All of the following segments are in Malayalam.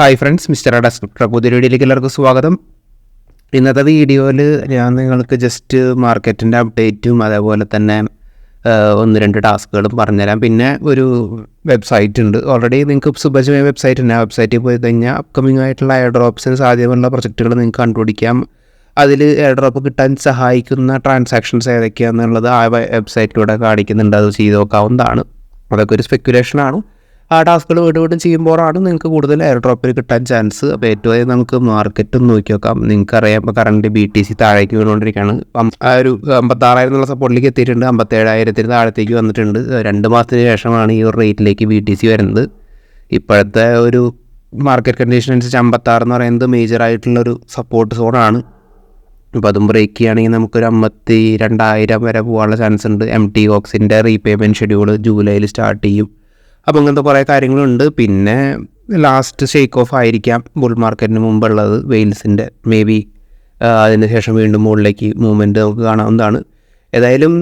ഹായ് ഫ്രണ്ട്സ് മിസ്റ്റർ ഡെസ്ക്രിപ്റ്റർ പുതിയ വീഡിയോയിലേക്ക് എല്ലാവർക്കും സ്വാഗതം. ഇന്നത്തെ വീഡിയോയിൽ ഞാൻ നിങ്ങൾക്ക് ജസ്റ്റ് മാർക്കറ്റിന്റെ അപ്ഡേറ്റും അതേപോലെ തന്നെ ഒന്ന് രണ്ട് ടാസ്കുകളും പറഞ്ഞുതരാം. പിന്നെ ഒരു വെബ്സൈറ്റ് ഉണ്ട്. ഓൾറെഡി നിങ്ങൾക്ക് സുഭജമായ വെബ്സൈറ്റ് ഉണ്ട്. ആ വെബ്സൈറ്റിൽ പോയി കഴിഞ്ഞാൽ അപ്കമിംഗ് ആയിട്ടുള്ള എയർ ഡ്രോപ്സിന് സാധ്യതയുള്ള പ്രൊജക്റ്റുകൾ നിങ്ങൾക്ക് കണ്ടുപിടിക്കാം. അതിൽ എയർ ഡ്രോപ്പ് കിട്ടാൻ സഹായിക്കുന്ന ട്രാൻസാക്ഷൻസ് ഏതൊക്കെയാണെന്നുള്ളത് ആ വെബ്സൈറ്റിലൂടെ കാണിക്കുന്നുണ്ട്. അത് ചെയ്ത് നോക്കാവുന്നതാണ്. അതൊക്കെ ഒരു സ്പെക്കുലേഷനാണ് ആ ടാസ്കുകൾ വീണ്ടും വീണ്ടും ചെയ്യുമ്പോഴാണ് നിങ്ങൾക്ക് കൂടുതൽ എയർ ഡ്രോപ്പിൽ കിട്ടാൻ ചാൻസ് അപ്പോൾ ഏറ്റവും നമുക്ക് മാർക്കറ്റ് നോക്കി നോക്കാം. നിങ്ങൾക്ക് അറിയാം ഇപ്പോൾ കറണ്ട് ബി ടി സി താഴേക്ക് വീണുകൊണ്ടിരിക്കുകയാണ്. ആ ഒരു അമ്പത്താറായിരം എന്നുള്ള സപ്പോർട്ടിലേക്ക് എത്തിയിട്ടുണ്ട്. അമ്പത്തേഴായിരത്തിന് താഴത്തേക്ക് വന്നിട്ടുണ്ട്. രണ്ട് മാസത്തിന് ശേഷമാണ് ഈ ഒരു റേറ്റിലേക്ക് ബി ടി സി വരുന്നത്. ഇപ്പോഴത്തെ ഒരു മാർക്കറ്റ് കണ്ടീഷൻ അനുസരിച്ച് അമ്പത്താറ് എന്ന് പറയുന്നത് മേജർ ആയിട്ടുള്ളൊരു സപ്പോർട്ട് സോണാണ് അപ്പോൾ അതും ബ്രേക്ക് ചെയ്യുകയാണെങ്കിൽ നമുക്കൊരു അമ്പത്തി രണ്ടായിരം വരെ പോകാനുള്ള ചാൻസ് ഉണ്ട്. എം ടി ഓക്സിന്റെ റീപേയ്മെന്റ് ഷെഡ്യൂൾ ജൂലൈയിൽ സ്റ്റാർട്ട് ചെയ്യും. അപ്പോൾ ഇങ്ങനത്തെ കുറേ കാര്യങ്ങളുണ്ട്. പിന്നെ ലാസ്റ്റ് ഷേക്ക് ഓഫ് ആയിരിക്കാം ബുൾ മാർക്കറ്റിന് മുമ്പുള്ളത്. വെയിൽസിന്റെ മേ ബി അതിന് ശേഷം വീണ്ടും മുകളിലേക്ക് മൂവ്മെന്റ് നമുക്ക് കാണാവുന്നതാണ് ഏതായാലും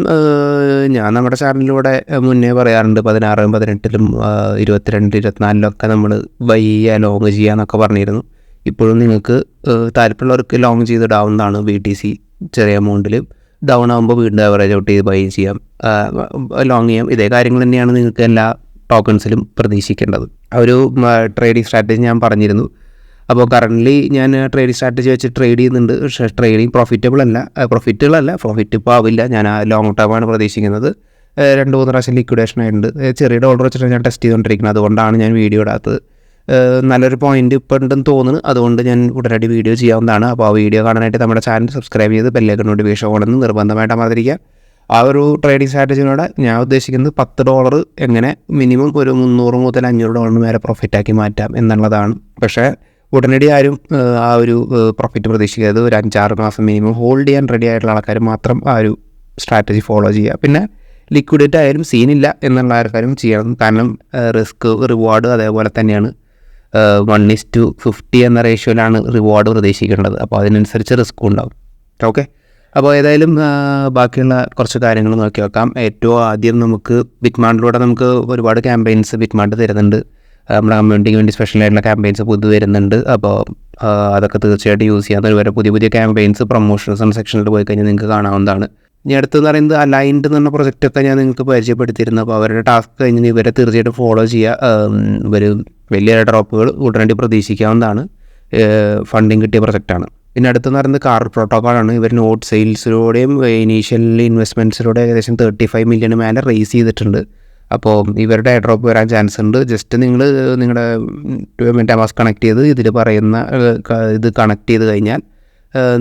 ഞാൻ നമ്മുടെ ചാനലിലൂടെ മുന്നേ പറയാറുണ്ട് പതിനാറും പതിനെട്ടിലും ഇരുപത്തിരണ്ട് ഇരുപത്തിനാലിലൊക്കെ നമ്മൾ ബൈ ലോങ് ചെയ്യാന്നൊക്കെ പറഞ്ഞിരുന്നു. ഇപ്പോഴും നിങ്ങൾക്ക് താല്പര്യമുള്ളവർക്ക് ലോങ് ചെയ്തിടാവുന്നതാണ് ബി ടി സി ചെറിയ എമൗണ്ടിൽ ഡൗൺ ആകുമ്പോൾ വീണ്ടും ആവറേജ് ഔട്ട് ചെയ്ത് ബൈ ചെയ്യാം. ലോങ് ചെയ്യാം. ഇതേ കാര്യങ്ങൾ തന്നെയാണ് നിങ്ങൾക്ക് എല്ലാ ടോക്കൺസിലും പ്രതീക്ഷിക്കേണ്ടത്. ആ ഒരു ട്രേഡിംഗ് സ്ട്രാറ്റജി ഞാൻ പറഞ്ഞിരുന്നു. അപ്പോൾ കറന്റ്ലി ഞാൻ ട്രേഡിംഗ് സ്ട്രാറ്റജി വെച്ച് ട്രേഡ് ചെയ്യുന്നുണ്ട്. പക്ഷേ ട്രേഡിംഗ് പ്രോഫിറ്റബിൾ അല്ല. പ്രോഫിറ്റുകളല്ല പ്രോഫിറ്റ് ഇപ്പോൾ ആവില്ല. ഞാൻ ആ ലോങ് ടേമാണ് പ്രതീക്ഷിക്കുന്നത്. രണ്ട് മൂന്ന് പ്രാവശ്യം ലിക്വിഡേഷൻ ആയിട്ടുണ്ട്. ചെറിയ ഡോളർ വെച്ചിട്ട് ഞാൻ ടെസ്റ്റ് ചെയ്തുകൊണ്ടിരിക്കുന്നത്. അതുകൊണ്ടാണ് ഞാൻ വീഡിയോ ഇടാത്തത്. നല്ലൊരു പോയിന്റ് ഇപ്പോൾ ഉണ്ടെന്ന് തോന്നുന്നു. അതുകൊണ്ട് ഞാൻ ഉടനടി വീഡിയോ ചെയ്യാവുന്നതാണ്. അപ്പോൾ ആ വീഡിയോ കാണാനായിട്ട് നമ്മുടെ ചാനൽ സബ്സ്ക്രൈബ് ചെയ്ത് ബെല്ലേക്ക് നോട്ടിഫിക്കേഷൻ ഓണെന്ന് നിർബന്ധമായിട്ട് അമർത്തിരിക്കുക. ആ ഒരു ട്രേഡിംഗ് സ്ട്രാറ്റജിനോടെ ഞാൻ ഉദ്ദേശിക്കുന്നത് പത്ത് ഡോളർ എങ്ങനെ മിനിമം ഒരു മുന്നൂറ് മുതൽ അഞ്ഞൂറ് ഡോളർ വരെ പ്രോഫിറ്റാക്കി മാറ്റാം എന്നുള്ളതാണ്. പക്ഷേ ഉടനടി ആരും ആ ഒരു പ്രോഫിറ്റ് പ്രതീക്ഷിക്കരുത്. ഒരു അഞ്ചാറ് മാസം മിനിമം ഹോൾഡ് ചെയ്യാൻ റെഡി ആയിട്ടുള്ള ആൾക്കാർ മാത്രം ആ ഒരു സ്ട്രാറ്റജി ഫോളോ ചെയ്യുക. പിന്നെ ലിക്വിഡിറ്റി ആയാലും സീനില്ല എന്നുള്ള ആൾക്കാരും ചെയ്യണം. കാരണം റിസ്ക് റിവാർഡ് അതേപോലെ തന്നെയാണ്. വൺ ഇസ് ടു ഫിഫ്റ്റി എന്ന റേഷ്യോയിലാണ് റിവാർഡ് പ്രതീക്ഷിക്കേണ്ടത്. അപ്പോൾ അതിനനുസരിച്ച് റിസ്ക് ഉണ്ടാവും. ഓക്കെ? അപ്പോൾ ഏതായാലും ബാക്കിയുള്ള കുറച്ച് കാര്യങ്ങൾ നോക്കി നോക്കാം ഏറ്റവും ആദ്യം നമുക്ക് ബിറ്റ്മാണ്ടിലൂടെ നമുക്ക് ഒരുപാട് ക്യാമ്പയിൻസ് ബിറ്റ്മാണ്ട് തരുന്നുണ്ട്. നമ്മുടെ കമ്മ്യൂണിറ്റിക്ക് വേണ്ടി സ്പെഷ്യലായിട്ടുള്ള ക്യാമ്പയിൻസ് പുതു വരുന്നുണ്ട്. അപ്പോൾ അതൊക്കെ തീർച്ചയായിട്ടും യൂസ് ചെയ്യാൻ ഒരുപാട് പുതിയ പുതിയ ക്യാമ്പയിൻസ് പ്രൊമോഷൻസ് സെക്ഷനിൽ പോയി കഴിഞ്ഞാൽ നിങ്ങൾക്ക് കാണാവുന്നതാണ്. ഇനി അടുത്തെന്ന് പറയുന്നത് അലൈൻഡ് എന്ന് പ്രൊജക്റ്റൊക്കെ ഞാൻ നിങ്ങൾക്ക് പരിചയപ്പെടുത്തിയിരുന്നു. അപ്പോൾ അവരുടെ ടാസ്ക് കഴിഞ്ഞ് ഇവരെ തീർച്ചയായിട്ടും ഫോളോ ചെയ്യുക. ഇവർ വലിയ ഡ്രോപ്പുകൾ ഉടനടി പ്രതീക്ഷിക്കാവുന്നതാണ്. ഫണ്ടിങ് കിട്ടിയ പ്രൊജക്റ്റാണ് പിന്നെ അടുത്തെന്ന് പറയുന്നത് കാർ പ്രോട്ടോക്കോളാണ് ഇവർ നോട്ട് സെയിൽസിലൂടെയും ഇനീഷ്യൽ ഇൻവെസ്റ്റ്മെന്റ്സിലൂടെ ഏകദേശം തേർട്ടി ഫൈവ് മില്യൺ മേലെ റേസ് ചെയ്തിട്ടുണ്ട്. അപ്പോൾ ഇവരുടെ ഡ്രോപ്പ് വരാൻ ചാൻസ് ഉണ്ട്. ജസ്റ്റ് നിങ്ങൾ നിങ്ങളുടെ മെറ്റാമാസ് കണക്ട് ചെയ്ത് ഇതിൽ പറയുന്ന ഇത് കണക്ട് ചെയ്ത് കഴിഞ്ഞാൽ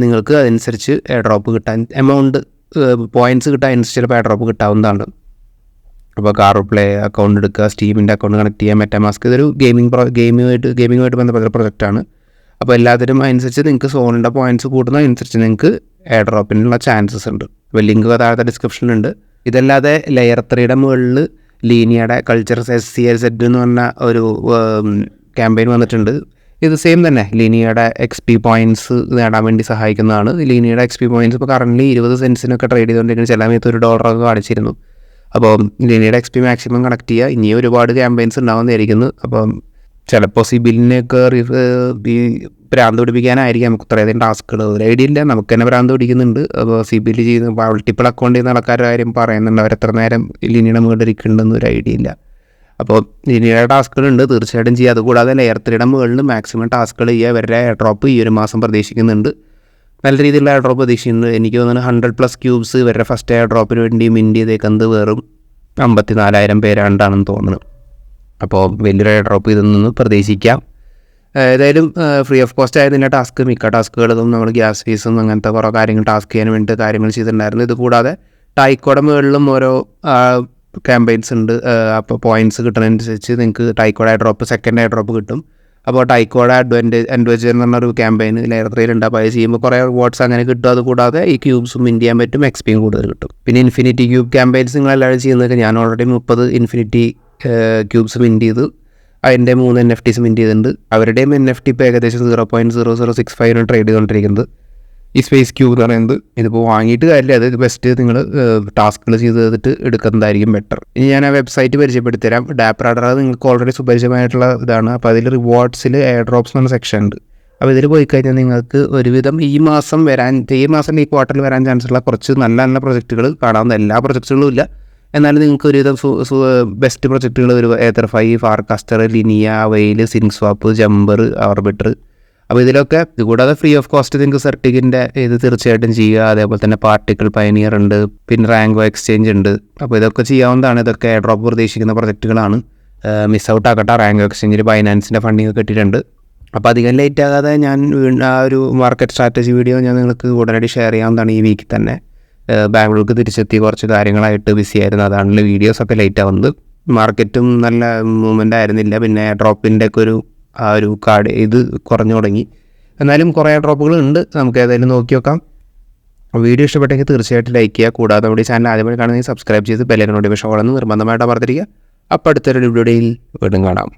നിങ്ങൾക്ക് അതനുസരിച്ച് ഡ്രോപ്പ് കിട്ടാൻ എമൗണ്ട് പോയിന്റ്സ് കിട്ടാൻ അനുസരിച്ച് ചിലപ്പോൾ ഡ്രോപ്പ് കിട്ടാവുന്നതാണ്. അപ്പോൾ കാർ പ്ലേ അക്കൗണ്ട് എടുക്കുക സ്റ്റീമിന്റെ അക്കൗണ്ട് കണക്ട് ചെയ്യുക മെറ്റാമാസ്ക് ഇതൊരു ഗെയിമിംഗ് പ്രോ ഗെയിമുമായിട്ട് ഗെയിമിങ്ങുമായിട്ട് ബന്ധപ്പെട്ട പ്രൊജക്റ്റാണ് അപ്പോൾ എല്ലാത്തിനും അനുസരിച്ച് നിങ്ങൾക്ക് സോണിന്റെ പോയിന്റ്സ് കൂടുന്നതനുസരിച്ച് നിങ്ങൾക്ക് എയർ ഡ്രോപ്പിനുള്ള ചാൻസസ് ഉണ്ട്. അപ്പോൾ ലിങ്ക് താഴത്തെ ഡിസ്ക്രിപ്ഷനിലുണ്ട് ഇതല്ലാതെ ലെയർ ത്രീയുടെ മുകളിൽ ലീനിയയുടെ cultures S C L Z എന്ന് പറഞ്ഞ ഒരു ക്യാമ്പയിൻ വന്നിട്ടുണ്ട്. ഇത് സെയിം തന്നെ. ലീനിയയുടെ എക്സ് പി പോയിന്റ്സ് നേടാൻ വേണ്ടി സഹായിക്കുന്നതാണ്. ലീനിയയുടെ എക്സ് പി പോയിന്റ്സ് ഇപ്പോൾ കറന്റ് ഇരുപത് സെൻസിനൊക്കെ ട്രേഡ് ചെയ്തുകൊണ്ടിരിക്കുന്ന ചില സമയത്ത് ഒരു ഡോളറൊക്കെ കാണിച്ചിരുന്നു. അപ്പോൾ ലീനിയുടെ എക്സ് പി മാക്സിമം കണക്ട് ചെയ്യുക. ഇനിയും ഒരുപാട് ക്യാമ്പയിൻസ് ഉണ്ടാവുന്നതായിരിക്കുന്നു അപ്പം ചിലപ്പോൾ സിബിലിനെയൊക്കെ ഈ ഭ്രാന്ത് പിടിപ്പിക്കാനായിരിക്കും നമുക്ക് ഇത്രയധികം ടാസ്കുകൾ. ഒരു ഐഡിയ ഇല്ല. നമുക്ക് തന്നെ ഭ്രാന്ത് പിടിക്കുന്നുണ്ട്. അപ്പോൾ സിബിൽ ചെയ്യുന്ന മൾട്ടിപ്പിൾ അക്കൗണ്ടിൽ ചെയ്യുന്ന ആൾക്കാരുടെ കാര്യം പറയുന്നുണ്ട്. അവർ എത്ര നേരം ലിനിയുടെ മുകളിൽ ഇരിക്കുന്നുണ്ടെന്ന് ഒരു ഐഡിയ ഇല്ല. അപ്പോൾ ലിനിയുടെ ടാസ്കുകളുണ്ട് തീർച്ചയായിട്ടും ചെയ്യുക അതുകൂടാതെ ലെയർ ത്രീയുടെ മുകളിൽ മാക്സിമം ടാസ്കുകൾ ചെയ്യുക ഇവരുടെ എയർ ഡ്രോപ്പ് ഈ ഒരു മാസം പ്രതീക്ഷിക്കുന്നുണ്ട്. നല്ല രീതിയിലുള്ള എയർ ഡ്രോപ്പ് പ്രതീക്ഷിക്കുന്നുണ്ട്. എനിക്ക് തോന്നുന്നു ഹൺഡ്രഡ് പ്ലസ് ക്യൂബ്സ് ഇവരുടെ ഫസ്റ്റ് എയർ ഡ്രോപ്പിന് വേണ്ടി മിൻഡ് ചെയ്തേക്കുന്നത് വെറും അമ്പത്തി നാലായിരം പേരാണ്ടാണെന്ന് തോന്നുന്നു. അപ്പോൾ വലിയൊരു ഡ്രോപ്പ് ഇതിൽ നിന്ന് പ്രതീക്ഷിക്കാം. ഏതായാലും ഫ്രീ ഓഫ് കോസ്റ്റ് ആയതിന്റെ ടാസ്ക് മിക്ക ടാസ്കുകളും നമ്മൾ ഗ്യാസ് ഫീസും അങ്ങനത്തെ കുറേ കാര്യങ്ങൾ ടാസ്ക് ചെയ്യാൻ വേണ്ടി കാര്യങ്ങൾ ചെയ്തിട്ടുണ്ടായിരുന്നു. ഇത് കൂടാതെ ടൈക്കോടെ ഓരോ ക്യാമ്പയിൻസ് ഉണ്ട്. അപ്പോൾ പോയിന്റ്സ് കിട്ടുന്നതനുസരിച്ച് നിങ്ങൾക്ക് ടൈക്കോഡ് airdrop second airdrop കിട്ടും. അപ്പോൾ ടൈക്കോഡ് അഡ്വാന്റേജ് അഡ്വഞ്ചർ എന്ന് പറഞ്ഞൊരു ക്യാമ്പയിൻ ലെയർ ത്രീയിലുണ്ട് അപ്പോൾ അത് ചെയ്യുമ്പോൾ കുറേ റിവാർഡ്സ് അങ്ങനെ കിട്ടും. അതുകൂടാതെ ഈ ക്യൂബ്സും മിന്റ് ചെയ്യാൻ പറ്റും എക്സ്പിയും കൂടുതൽ കിട്ടും. പിന്നെ ഇൻഫിനിറ്റി ക്യൂബ് ക്യാമ്പയിൻസ് നിങ്ങൾ എല്ലാവരും ചെയ്യുന്നതൊക്കെ ഞാൻ ഓൾറെഡി മുപ്പത് ഇൻഫിനിറ്റി ക്യൂബ്സ് മിന്റ് ചെയ്തു അതിന്റെ മൂന്ന് എൻ എഫ് ടീസ് മിന്റ് ചെയ്തിട്ടുണ്ട്. അവരുടെയും എൻ എഫ് ടി ഇപ്പോൾ ഏകദേശം zero point zero zero six ഫൈവിന് trade ചെയ്തുകൊണ്ടിരിക്കുന്നത് ഈ സ്പേസ് ക്യൂബ് എന്ന് പറയുന്നത് ഇതിപ്പോൾ വാങ്ങിയിട്ട് കാര്യമില്ല. അത് ബെസ്റ്റ് നിങ്ങൾ ടാസ്കുകൾ ചെയ്ത് ചെയ്തിട്ട് എടുക്കുന്നതായിരിക്കും ബെറ്റർ ഇനി ഞാൻ ആ വെബ്സൈറ്റ് പരിചയപ്പെടുത്തി തരാം ഡാപ്പ് റാഡർ നിങ്ങൾക്ക് ഓൾറെഡി സുപരിചിതമായിട്ടുള്ള ഇതാണ്. അപ്പോൾ അതിൽ റിവാർഡ്സിൽ എയർ ഡ്രോപ്സ് എന്ന് സെക്ഷൻ ഉണ്ട്. അപ്പോൾ ഇതിൽ പോയി കഴിഞ്ഞാൽ നിങ്ങൾക്ക് ഒരുവിധം ഈ മാസം വരാൻ ഈ മാസം ഈ ക്വാർട്ടറിൽ വരാൻ ചാൻസ് ഉള്ള കുറച്ച് നല്ല നല്ല പ്രൊജക്റ്റുകൾ കാണാവുന്ന എല്ലാ പ്രൊജക്റ്റുകളും ഇല്ല. എന്നാലും നിങ്ങൾക്ക് ഒരുവിധം ബെസ്റ്റ് പ്രൊജക്റ്റുകൾ ഒരു ഫൈ ഫൈവ് ഫാർകാസ്റ്റർ ലിനിയ വെയിൽ സിങ് സ്വാപ്പ് ജമ്പർ ഓർബിറ്റർ അപ്പോൾ ഇതിലൊക്കെ ഇതുകൂടാതെ ഫ്രീ ഓഫ് കോസ്റ്റ് നിങ്ങൾക്ക് സർട്ടിഫിക്കറ്റിന്റെ ഇത് തീർച്ചയായിട്ടും ചെയ്യുക. അതേപോലെ തന്നെ പാർട്ടിക്കിൾ പയനിയർ ഉണ്ട്. പിന്നെ റാങ്കോ എക്സ്ചേഞ്ച് ഉണ്ട്. അപ്പോൾ ഇതൊക്കെ ചെയ്യാവുന്നതാണ്. ഇതൊക്കെ ഡ്രോപ്പ് പ്രതീക്ഷിക്കുന്ന പ്രൊജക്റ്റുകളാണ് മിസ് ഔട്ട് ആക്കട്ടെ. റാങ്കോ എക്സ്ചേഞ്ചിൽ ബൈനാൻസിന്റെ ഫണ്ടിങ് കിട്ടിയിട്ടുണ്ട്. അപ്പോൾ അധികം ലേറ്റ് ആകാതെ ഞാൻ ആ ഒരു മാർക്കറ്റ് സ്ട്രാറ്റജി വീഡിയോ ഞാൻ നിങ്ങൾക്ക് ഉടനടി ഷെയർ ചെയ്യാവുന്നതാണ് ഈ വീക്കിൽ തന്നെ. ബാംഗ്ലൂർക്ക് തിരിച്ചെത്തി കുറച്ച് കാര്യങ്ങളായിട്ട് ബിസി ആയിരുന്നു. അതാണല്ലോ വീഡിയോസൊക്കെ ലേറ്റ് ആവുന്നത്. മാർക്കറ്റും നല്ല മൂവ്മെന്റ് ആയിരുന്നില്ല. പിന്നെ ഡ്രോപ്പിന്റെ ഒക്കെ ഒരു ആ ഒരു കാർഡ് ഇത് കുറഞ്ഞു തുടങ്ങി. എന്നാലും കുറേ ഡ്രോപ്പുകൾ ഉണ്ട്. നമുക്ക് ഏതായാലും നോക്കി നോക്കാം. വീഡിയോ ഇഷ്ടപ്പെട്ടെങ്കിൽ തീർച്ചയായിട്ടും ലൈക്ക് ചെയ്യുക. കൂടാതെ നമ്മുടെ ചാനൽ ആദ്യമായി കാണുന്നെങ്കിൽ സബ്സ്ക്രൈബ് ചെയ്ത് ബെല്ലൈക്കൻ നോട്ടിഫിക്കേഷൻ ഓണെന്ന് നിർബന്ധമായിട്ട് അമർത്തിരിക്കുക. അപ്പോൾ അടുത്തൊരു വീഡിയോയിൽ വീണ്ടും കാണാം.